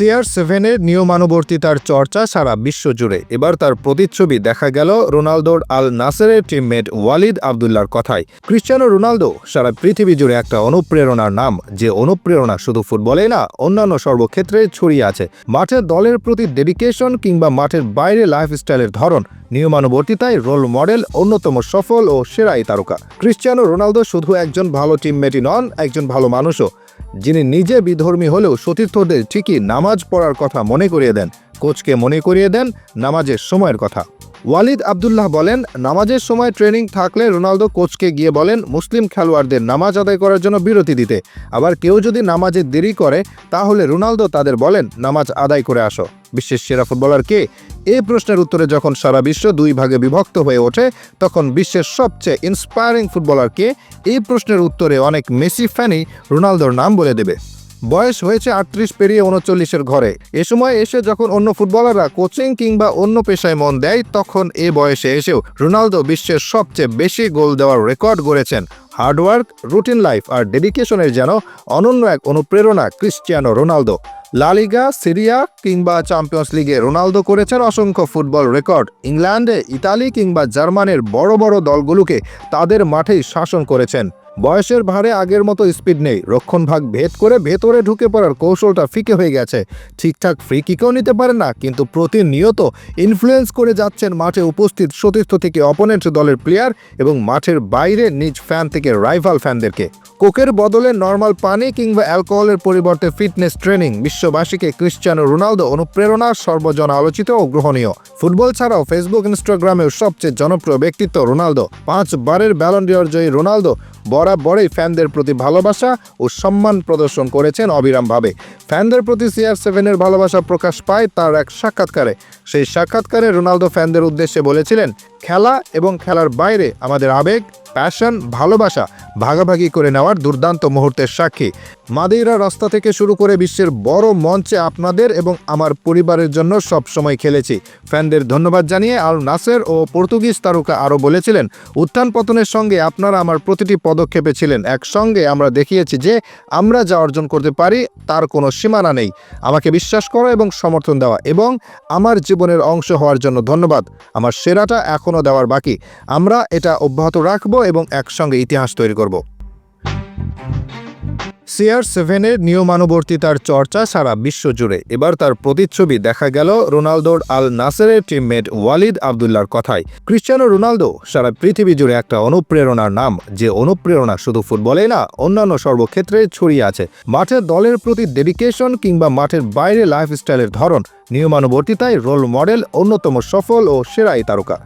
CR সেভেনের নিয়মানুবর্তিতার চর্চা সারা বিশ্ব জুড়ে। এবার তার প্রতিচ্ছবি দেখা গেল রোনালদোর আল নাসেরের টিমমেট ওয়ালিদ আবদুল্লার কথায়। ক্রিশ্চিয়ানো রোনালদো সারা পৃথিবী জুড়ে একটা অনুপ্রেরণার নাম, যে অনুপ্রেরণা শুধু ফুটবলে না, অন্যান্য সর্বক্ষেত্রে ছড়িয়ে আছে। মাঠের দলের প্রতি ডেডিকেশন কিংবা মাঠের বাইরে লাইফস্টাইলের ধরন, নিয়মানুবর্তিতায় রোল মডেল অন্যতম সফল ও সেরাই তারকা। ক্রিশ্চিয়ানো রোনালদো শুধু একজন ভালো টিমমেটই নন, একজন ভালো মানুষও। যিনি নিজে বিধর্মী হলেও সতীর্থদের ঠিকই নামাজ পড়ার কথা মনে করিয়ে দেন, কোচকে মনে করিয়ে দেন নামাজের সময়ের কথা। ওয়ালিদ আবদুল্লাহ বলেন, নামাজের সময় ট্রেনিং থাকলে রোনালদো কোচকে গিয়ে বলেন, মুসলিম খেলোয়াড়দের নামাজ আদায় করার জন্য বিরতি দিতে। আবার কেউ যদি নামাজে দেরি করে, তাহলে রোনালদো তাদের বলেন, নামাজ আদায় করে আসো। বিশ্বের সেরা ফুটবলার কে? এই প্রশ্নের উত্তরে যখন সারা বিশ্ব দুই ভাগে বিভক্ত হয়ে ওঠে, তখন বিশ্বের সবচেয়ে ইন্সপায়ারিং ফুটবলারকে এই প্রশ্নের উত্তরে অনেক মেসি ফ্যানই রোনালদোর নাম বলে দেবে। বয়স হয়েছে আটত্রিশ পেরিয়ে উনচল্লিশের ঘরে। এ সময় এসে যখন অন্য ফুটবলাররা কোচিং কিংবা অন্য পেশায় মন দেয়, তখন এ বয়সে এসেও রোনালদো বিশ্বের সবচেয়ে বেশি গোল দেওয়ার রেকর্ড গড়েছেন। হার্ডওয়ার্ক রুটিন লাইফ আর ডেডিকেশনের যেন অনন্য এক অনুপ্রেরণা Cristiano Ronaldo. La Liga Serie A কিংবা চ্যাম্পিয়ন্স লিগে রোনালদো করেছেন অসংখ্য ফুটবল রেকর্ড। ইংল্যান্ডে, ইতালি কিংবা জার্মানির বড় বড় দলগুলোকে তাদের মাঠেই শাসন করেছেন। বয়সের ভারে আগের মতো স্পিড নেই। রক্ষণ ভাগ ভেদ করে ভেতরে ঢুকে পড়ার কৌশলটা ফিকে হয়ে গেছে। ঠিকঠাক ফ্রি কিকও নিতে পারে না, কিন্তু প্রতিনিয়ত ইনফ্লুয়েন্স করে যাচ্ছেন মাঠে উপস্থিত সতীর্থ থেকে অপোনেন্ট দলের প্লেয়ার এবং মাঠের বাইরে নিজ ফ্যান থেকে রাইভাল ফ্যানদেরকে কোকের বদলে নর্মাল পানি কিংবা অ্যালকোহলের পরিবর্তে ফিটনেস ট্রেনিং বিশ্ববাসীকে ক্রিশ্চিয়ানো রোনালদো অনুপ্রেরণা, সর্বজন আলোচিত ও গ্রহণীয়। ফুটবল ছাড়াও ফেসবুক ইনস্টাগ্রামেও সবচেয়ে জনপ্রিয় ব্যক্তিত্ব রোনালদো। পাঁচবারের ব্যালন্ডিয়র জয়ী রোনালদো বরাবরই ফ্যানদের প্রতি ভালোবাসা ও সম্মান প্রদর্শন করেছেন অবিরামভাবে। ফ্যানদের প্রতি সিআর সেভেনের ভালোবাসা প্রকাশ পায় তার এক সাক্ষাৎকারে। সেই সাক্ষাৎকারে রোনালদো ফ্যানদের উদ্দেশ্যে বলেছিলেন, খেলা এবং খেলার বাইরে আমাদের আবেগ প্যাশন ভালোবাসা ভাগাভাগি করে নেওয়ার দুর্দান্ত মুহূর্তের সাক্ষী। মাদেইরা রাস্তা থেকে শুরু করে বিশ্বের বড় মঞ্চে আপনাদের এবং আমার পরিবারের জন্য সবসময় খেলেছি। ফ্যানদের ধন্যবাদ জানিয়ে আল নাসের ও পর্তুগিজ তারকা আরও বলেছিলেন, উত্থান পতনের সঙ্গে আপনারা আমার প্রতিটি পদক্ষেপে ছিলেন। একসঙ্গে আমরা দেখিয়েছি যে আমরা যা অর্জন করতে পারি তার কোনো সীমানা নেই। আমাকে বিশ্বাস করা এবং সমর্থন দেওয়া এবং আমার জীবনের অংশ হওয়ার জন্য ধন্যবাদ। আমার সেরাটা এখনও দেওয়ার বাকি। আমরা এটা অব্যাহত রাখব এবং একসঙ্গে ইতিহাস তৈরি করব। সিআর সেভেনের নিয়মানুবর্তিতার চর্চা সারা বিশ্ব জুড়ে এবার তার প্রতিচ্ছবি দেখা গেল রোনালদোর আল নাসেরের টিমমেট ওয়ালিদ আবদুল্লার কথায়। ক্রিশ্চিয়ানো রোনালদো সারা পৃথিবী জুড়ে একটা অনুপ্রেরণার নাম, যে অনুপ্রেরণা শুধু ফুটবলে না, অন্যান্য সর্বক্ষেত্রে ছড়িয়ে আছে। মাঠের দলের প্রতি ডেডিকেশন কিংবা মাঠের বাইরে লাইফস্টাইলের ধরন, নিয়মানুবর্তিতায় রোল মডেল অন্যতম সফল ও সেরাই তারকা।